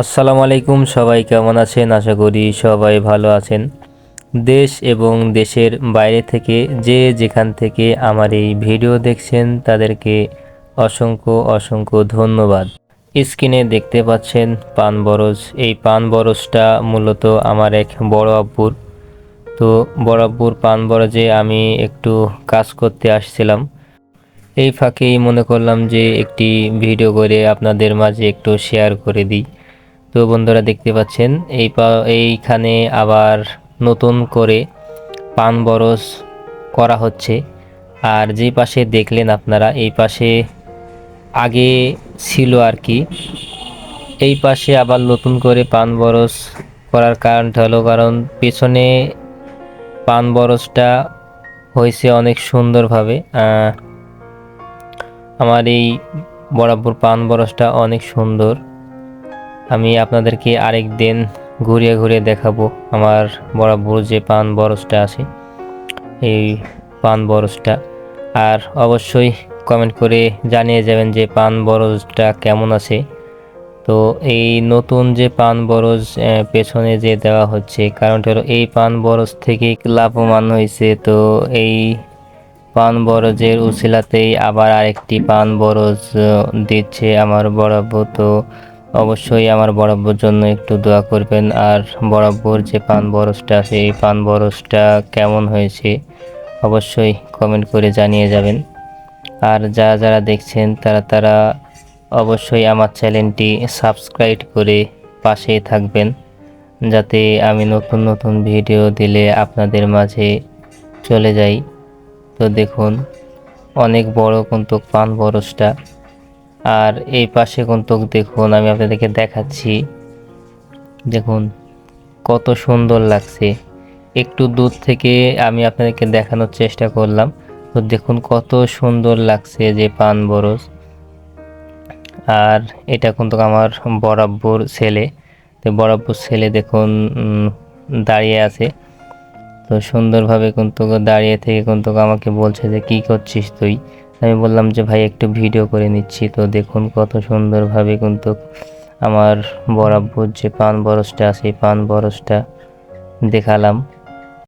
আসসালামু আলাইকুম, সবাই কেমন আছেন? আশা করি সবাই ভালো আছেন। দেশ এবং দেশের বাইরে থেকে যে যেখান থেকে আমার এই ভিডিও দেখছেন, তাদেরকে অসংখ্য অসংখ্য ধন্যবাদ। স্ক্রিনে দেখতে পাচ্ছেন পান বরজ। এই পান বরজটা মূলত আমার এক বড় আব্বুর। তো বড় আব্বুর পান বরজে আমি একটু কাজ করতে আসছিলাম। এই ফাঁকেই মনে করলাম যে একটি ভিডিও করে আপনাদের মাঝে একটু শেয়ার করে দিই। তো বন্ধুরা দেখতে পাচ্ছেন, এই এইখানে আবার নতুন করে পান বরস করা হচ্ছে। আর যে পাশে দেখলেন আপনারা, এই পাশে আগে ছিল আর কি। এই পাশে আবার নতুন করে পান বরস করার কারণটা হলো, কারণ পেছনে পান বরসটা হয়েছে অনেক সুন্দরভাবে। আমার এই বরাবর পান বরসটা অনেক সুন্দর। আমি আপনাদেরকে আরেক দিন ঘুরিয়ে ঘুরিয়ে দেখাবো আমার বরাবর যে পান বরসটা আছে, এই পান বরসটা আর অবশ্যই কমেন্ট করে জানিয়ে যাবেন যে পান বরজটা কেমন আছে। তো এই নতুন যে পান বরজ পেছনে যে দেওয়া হচ্ছে, কারণটা হলো এই পান বরজ থেকে লাভবান হয়েছে। তো এই পান বরজের উসিলাতেই আবার আরেকটি পান বরজ দিচ্ছে আমার বরাবর। তো অবশ্যই আমার বরাবর জন্য একটু দোয়া করবেন। আর বরাবর যে পান বরজটা আছে এই পান বরজটা কেমন হয়েছে অবশ্যই কমেন্ট করে জানিয়ে যাবেন। আর যারা যারা দেখছেন, তারা তারা অবশ্যই আমার চ্যানেলটি সাবস্ক্রাইব করে পাশে থাকবেন। যাতে আমি নতুন নতুন ভিডিও দিলে আপনাদের মাঝে চলে যাই। তো দেখুন, অনেক বড় কিন্তু পান বরসটা আর এই পাশে কুন্তক দেখুন, আমি আপনাদেরকে দেখাচ্ছি। দেখুন, কত সুন্দর লাগছে। একটু দূর থেকে আমি আপনাদেরকে দেখানোর চেষ্টা করলাম। তো দেখুন, কত সুন্দর লাগছে যে পান বরস আর এটা কোন কিন্তু আমার বরাব্বর ছেলে। তো বরাব্বর ছেলে দেখুন দাঁড়িয়ে আছে। তো সুন্দরভাবে কোন কিন্তু দাঁড়িয়ে থেকে কোন কিন্তু আমাকে বলছে যে, কি করছিস তুই? আমি বললাম যে, ভাই, একটু ভিডিও করে নিচ্ছি। তো দেখুন কত সুন্দরভাবে কিন্তু আমার বরাবর যে পান বরসটা আছে পান বরসটা দেখালাম।